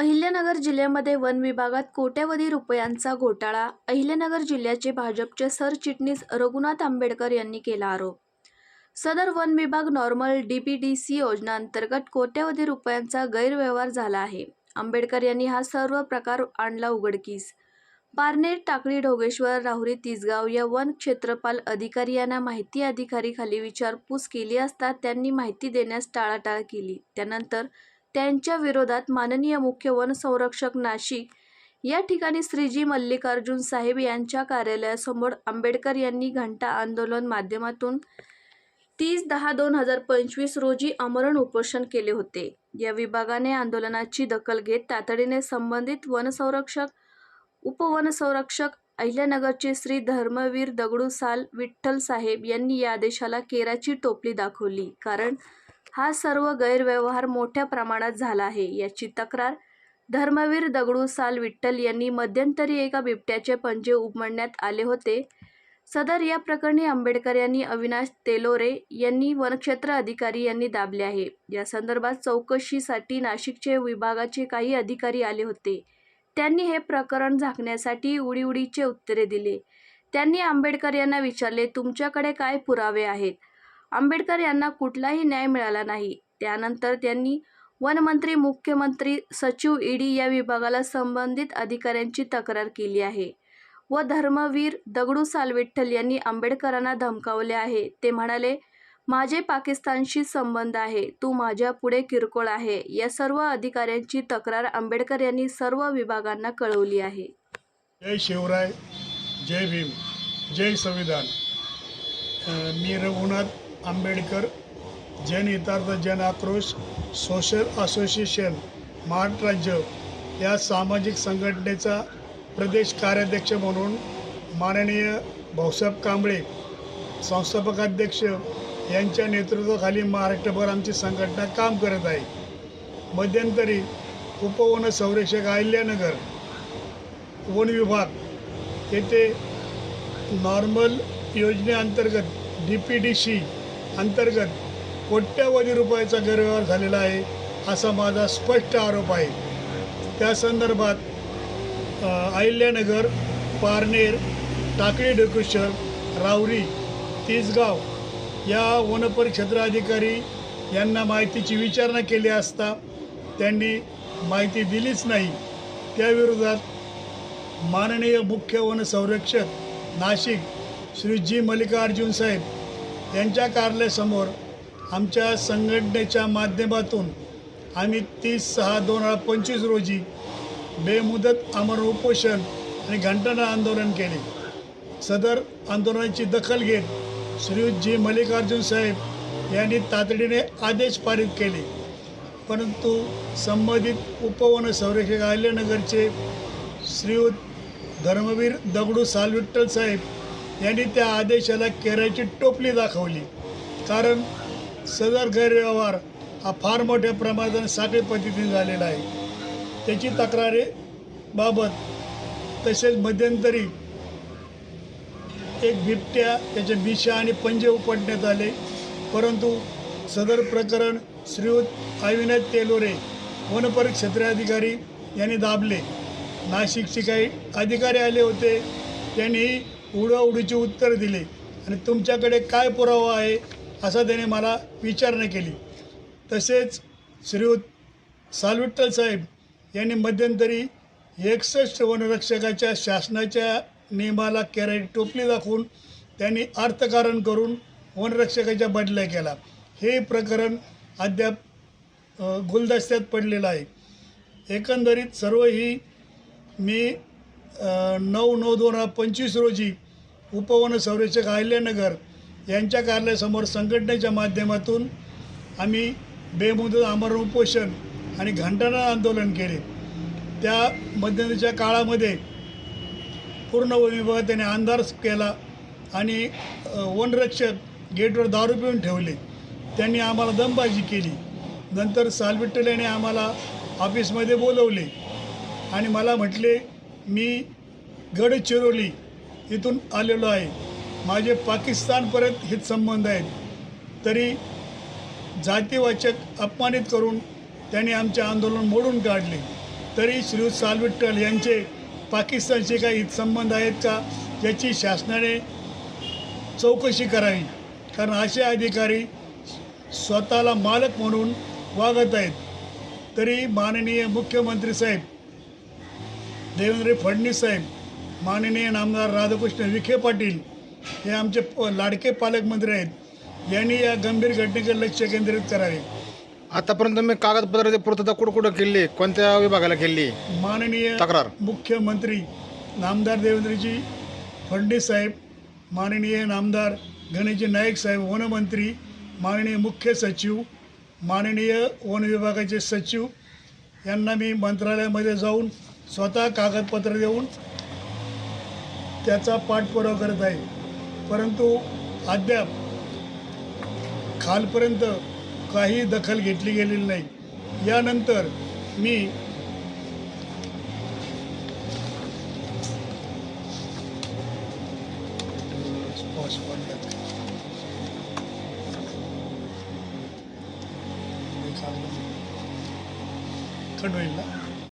अहिल्यानगर जिल्ह्यामध्ये वन विभागात कोट्यवधी रुपयांचा घोटाळा अहिल्यानगर जिल्ह्याचे भाजपचे सरचिटणीस रघुनाथ आंबेडकर यांनी केला आरोप. सदर वन विभाग नॉर्मल डी पी डी योजना अंतर्गत कोट्यवधी रुपयांचा गैरव्यवहार झाला आहे. आंबेडकर यांनी हा सर्व प्रकार आणला उघडकीस. पारनेर टाकळी ढोगेश्वर राहुरी तिसगाव या वन क्षेत्रपाल अधिकारी यांना माहिती अधिकारी खाली विचारपूस केली असता त्यांनी माहिती देण्यास टाळाटाळ केली. त्यानंतर त्यांच्या विरोधात माननीय मुख्य वन संरक्षक नाशिक. या ठिकाणी श्रीजी मल्लिकार्जुन साहेब यांच्या कार्यालयासमोर आंबेडकर यांनी घंटा आंदोलन माध्यमातून तीस दहा दोन हजार पंचवीस रोजी आमरण उपोषण केले होते. या विभागाने आंदोलनाची दखल घेत तातडीने संबंधित वनसंरक्षक उपवनसंरक्षक अहिल्यानगरचे श्री धर्मवीर दगडू साल विठ्ठल साहेब यांनी या आदेशाला केराची टोपली दाखवली. कारण हा सर्व गैरव्यवहार मोठ्या प्रमाणात झाला आहे याची तक्रार धर्मवीर दगडू साल विठ्ठल यांनी मध्यंतरी एका बिबट्याचे पंजे उमडण्यात आले होते. सदर या प्रकरणी आंबेडकर यांनी अविनाश तेलोरे यांनी वनक्षेत्र अधिकारी यांनी दाबले आहे. या संदर्भात चौकशीसाठी नाशिकचे विभागाचे काही अधिकारी आले होते. त्यांनी हे प्रकरण झाकण्यासाठी उडीउडीचे उत्तरे दिले. त्यांनी आंबेडकर यांना विचारले तुमच्याकडे काय पुरावे आहेत? आंबेडकर यांना कुठलाही न्याय मिळाला नाही. त्यानंतर त्यांनी वनमंत्री मुख्यमंत्री सचिव ईडी या विभागाला संबंधित अधिकाऱ्यांची तक्रार केली आहे. व धर्मवीर दगडू साल विठ्ठल यांनी आंबेडकरांना धमकावले आहे. ते म्हणाले माझे पाकिस्तानशी संबंध आहे. तू माझ्या पुढे किरकोळ आहे. या सर्व अधिकाऱ्यांची तक्रार आंबेडकर यांनी सर्व विभागांना कळवली आहे. जय शिवराय जय भीम जय संविधान. मी रघुनाथ आंबेडकर जनहितार्थ जन आक्रोश सोशल असोसिएशन महाराष्ट्र राज्य या सामाजिक संघटनेचा प्रदेश कार्याध्यक्ष म्हणून माननीय भाऊसाहेब कांबळे संस्थापकाध्यक्ष यांच्या नेतृत्वाखाली महाराष्ट्रभर आमची संघटना काम करत आहे. मध्यंतरी उपवन संरक्षक अहिल्यानगर वन विभाग येथे नॉर्मल योजनेअंतर्गत डी पी डी सी अंतर्गत कोट्यवधी रुपयाचा गैरव्यवहार झालेला आहे असा माझा स्पष्ट आरोप आहे. त्या संदर्भात अहिल्यानगर पारनेर टाकळी ढकुशर रावरी तिसगाव या वनपरिक्षेत्र अधिकारी यांना माहितीची विचारणा केली असता त्यांनी माहिती दिलीच नाही. त्याविरोधात माननीय मुख्य वनसंरक्षक नाशिक श्री जी मल्लिकार्जुन साहेब यांच्या कार्यालयासमोर आमच्या संघटनेच्या माध्यमातून आम्ही तीस सहा दोन हजार पंचवीस रोजी बेमुदत अमर उपोषण आणि घंटानाद आंदोलन केले. सदर आंदोलनाची दखल घेत श्रीयुत जी मल्लिकार्जुन साहेब यांनी तातडीने आदेश पारित केले. परंतु संबंधित उपवन संरक्षक आल्यानगरचे श्रीयुत धर्मवीर दगडू सालविठ्ठल साहेब यांनी त्या आदेशाला केराची टोपली दाखवली. कारण सदर गैरव्यवहार हा फार मोठ्या प्रमाणात साखळी पद्धतीने झालेला आहे. त्याची तक्रारी बाबत तसेच मध्यंतरी एक बिबट्या त्याच्या बिशा आणि पंजे उपटण्यात आले. परंतु सदर प्रकरण श्रीयुत अविनाथ तेलोरे वनपरिक्षेत्र अधिकारी यांनी दाबले. नाशिकचे काही अधिकारी आले होते. त्यांनी उडवाउडीची उत्तर दिले. आणि तुमच्याकडे काय पुरावा आहे असा त्याने मला विचारणा केली. तसेच श्री सालविठ्ठल साहेब यांनी मध्यंतरी एकसष्ट वनरक्षकाच्या शासनाच्या नियमाला केराची टोपली दाखवून त्यांनी अर्थकारण करून वनरक्षकाच्या बदल्या केला. हे प्रकरण अद्याप गुलदस्त्यात पडलेलं आहे. एकंदरीत सर्व ही मी नऊ नऊ दोन हजार पंचवीस रोजी उपवन संरक्षक अहिल्यानगर यांच्या कार्यालयासमोर संघटनेच्या माध्यमातून आम्ही बेमुदत आमरण उपोषण आणि घंटानाद आंदोलन केले. त्या मध्यंतरीच्या काळामध्ये पूर्ण विभागात त्याने अंधार केला आणि वनरक्षक गेटवर दारू पिऊन ठेवले. त्यांनी आम्हाला दमबाजी केली. नंतर सालविठ्ठल याने आम्हाला ऑफिसमध्ये बोलवले आणि मला म्हटले मी गडचिरोली इथून आलेलो आहे. माझे पाकिस्तानपर्यंत हित संबंध आहेत. तरी जातीवाचक अपमानित करून त्यांनी आमचे आंदोलन मोडून काढले. तरी श्री सालविठ्ठल यांचे पाकिस्तानशी काही हितसंबंध आहेत का याची शासनाने चौकशी करावी. कारण असे अधिकारी स्वतःला मालक म्हणून वागत आहेत. तरी माननीय मुख्यमंत्री साहेब देवेंद्र फडणवीस साहेब माननीय नामदार राधाकृष्ण विखे पाटील हे आमचे प- लाडके पालकमंत्री आहेत. यांनी या गंभीर घटनेकडे लक्ष केंद्रित करावे. आतापर्यंत मी कागदपत्राची पूर्तता कुठं कुठं केली कोणत्या विभागाला केली? माननीय तक्रार. मुख्यमंत्री नामदार देवेंद्रजी फडणवीस साहेब माननीय नामदार गणेशजी नाईक साहेब वनमंत्री माननीय मुख्य सचिव माननीय वन विभागाचे सचिव यांना मी मंत्रालयामध्ये जाऊन स्वतः कागदपत्र देऊन त्याचा पाठपुरावा करत आहे. परंतु अद्याप खालपर्यंत काही दखल घेतली गेलेली नाही. यानंतर मी खंड कट होईल ना